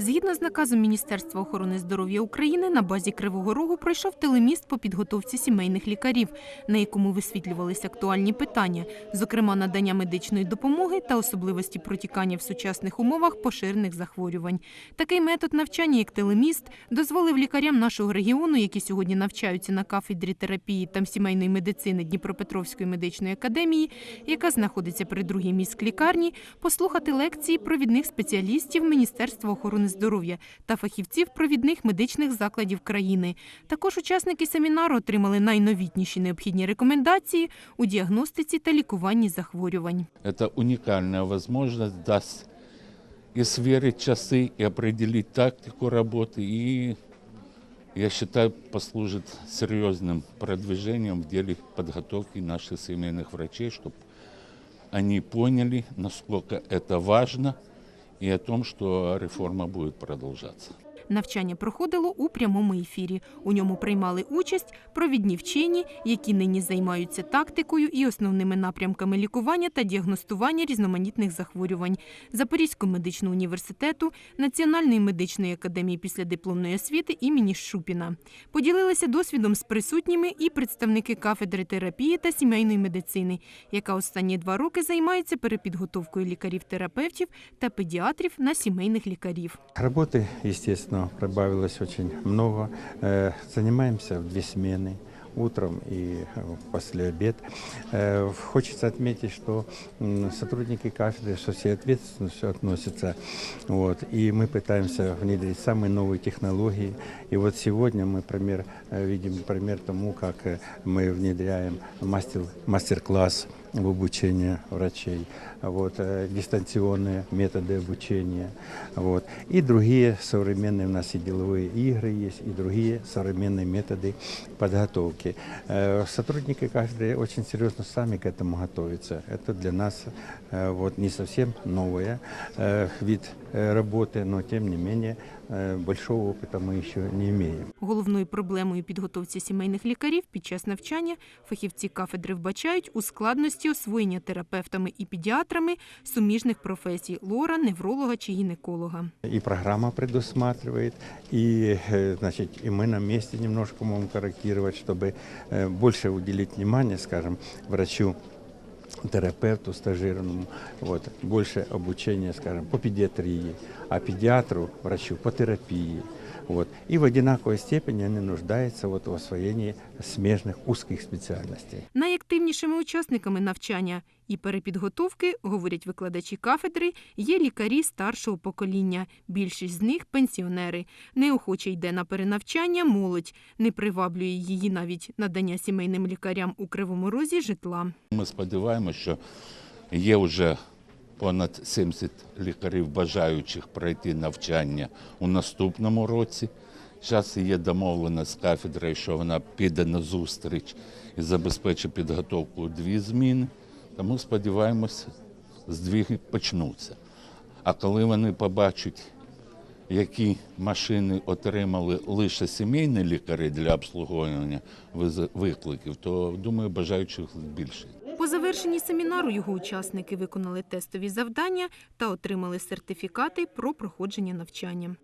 Згідно з наказом Міністерства охорони здоров'я України, на базі Кривого Рогу пройшов телеміст по підготовці сімейних лікарів, на якому висвітлювалися актуальні питання, зокрема надання медичної допомоги та особливості протікання в сучасних умовах поширених захворювань. Такий метод навчання, як телеміст, дозволив лікарям нашого регіону, які сьогодні навчаються на кафедрі терапії та сімейної медицини Дніпропетровської медичної академії, яка знаходиться при другій міськлікарні, послухати лекції провідних спеціалістів Міністерства охорони здоров'я та фахівців провідних медичних закладів країни. Також учасники семінару отримали найновітніші необхідні рекомендації у діагностиці та лікуванні захворювань. Это уникальная возможность даст и сверить часы, и определить тактику работы, и, я считаю, послужит серьезным продвижением в деле подготовки наших семейных врачей, чтобы они поняли, насколько это важно, и о том, что реформа будет продолжаться. Навчання проходило у прямому ефірі. У ньому приймали участь провідні вчені, які нині займаються тактикою і основними напрямками лікування та діагностування різноманітних захворювань Запорізького медичного університету, Національної медичної академії післядипломної освіти імені Шупіна. Поділилися досвідом з присутніми і представники кафедри терапії та сімейної медицини, яка останні два роки займається перепідготовкою лікарів-терапевтів та педіатрів на сімейних лікарів. Работы, естественно, прибавилось очень много. Э, Занимаемся в две смены утром и э, после обед. Э, Хочется отметить, что м, сотрудники кафедры со всей ответственностью относятся. Вот, и мы пытаемся внедрить самые новые технологии. И вот сегодня мы пример, э, видим пример тому, как э, мы внедряем мастер, мастер-класс в обучение врачей, вот, э, дистанционные методы обучения, вот, и другие современные у нас и деловые игры есть, и другие современные методы подготовки. Э, Сотрудники кафедры очень серьезно сами к этому готовятся. Это для нас э, вот, не совсем новый э, вид э, работы, но тем не менее э, большого опыта мы еще не имеем. Головною проблемою підготовці сімейних лікарів під час навчання фахівці кафедри вбачають у складності освоєння терапевтами і педіатрами суміжних професій лора, невролога чи гінеколога. И программа предусматривает, и, э, значит, и мы на месте немножко можем корректировать, чтобы э, больше уделить внимание, скажем, врачу терапевту стажированному, вот, больше обучения, скажем, по педиатрии, а педиатру, врачу по терапии. Вот. И в одинаковой степени они нуждаются вот, в освоении смежных узких специальностей. Найактивнішими учасниками навчання і перепідготовки, говорять викладачі кафедри, є лікарі старшого покоління. Більшість з них пенсіонери. Неохоче йде на перенавчання молодь, не приваблює її навіть надання сімейним лікарям у Кривому Розі житла. Ми сподіваємося, що є вже понад 70 лікарів, бажаючих пройти навчання у наступному році. Зараз є домовлена з кафедрою, що вона піде на зустріч і забезпечить підготовку у дві зміни. Тому сподіваємося, здвиги почнуться. А коли вони побачать, які машини отримали лише сімейні лікарі для обслуговування викликів, то думаю, бажаючих більше. По завершенні семінару його учасники виконали тестові завдання та отримали сертифікати про проходження навчання.